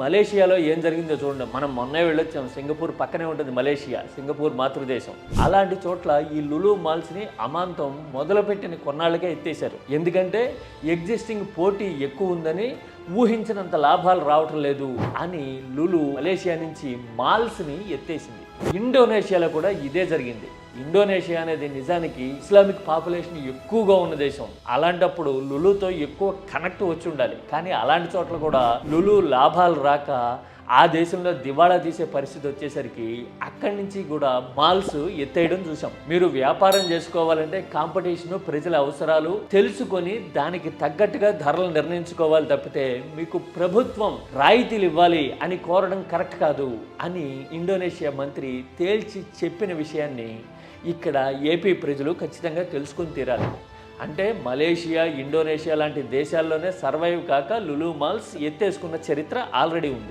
మలేషియాలో ఏం జరిగిందో చూడండి. మనం మొన్నే వెళ్ళొచ్చాం. సింగపూర్ పక్కనే ఉంటుంది మలేషియా సింగపూర్ మాతృదేశం. అలాంటి చోట్ల ఈ లులు మాల్స్ని అమాంతం మొదలుపెట్టిన కొన్నాళ్ళకే ఎత్తేసారు ఎందుకంటే ఎగ్జిస్టింగ్ పోటీ ఎక్కువ ఉందని ఊహించినంత లాభాలు రావటం లేదు అని లులు మలేషియా నుంచి మాల్స్ని ఎత్తేసింది. ఇండోనేషియాలో కూడా ఇదే జరిగింది. ఇండోనేషియా అనేది నిజానికి ఇస్లామిక్ పాపులేషన్ ఎక్కువగా ఉన్న దేశం. అలాంటప్పుడు లులుతో ఎక్కువ కనెక్ట్ వచ్చి ఉండాలి. కానీ అలాంటి చోట్ల కూడా లులు లాభాలు రాక ఆ దేశంలో దివాళా తీసే పరిస్థితి వచ్చేసరికి అక్కడి నుంచి కూడా మాల్స్ ఎత్తేయడం చూసాం. మీరు వ్యాపారం చేసుకోవాలంటే కాంపిటీషన్ ప్రజల అవసరాలు తెలుసుకొని దానికి తగ్గట్టుగా ధరలు నిర్ణయించుకోవాలి తప్పితే మీకు ప్రభుత్వం రాయితీలు ఇవ్వాలి అని కోరడం కరెక్ట్ కాదు అని ఇండోనేషియా మంత్రి తేల్చి చెప్పిన విషయాన్ని ఇక్కడ ఏపీ ప్రజలు ఖచ్చితంగా తెలుసుకుని తీరాలి. అంటే మలేషియా ఇండోనేషియా లాంటి దేశాల్లోనే సర్వైవ్ కాక లులు మాల్స్ ఎత్తేసుకున్న చరిత్ర ఆల్రెడీ ఉంది.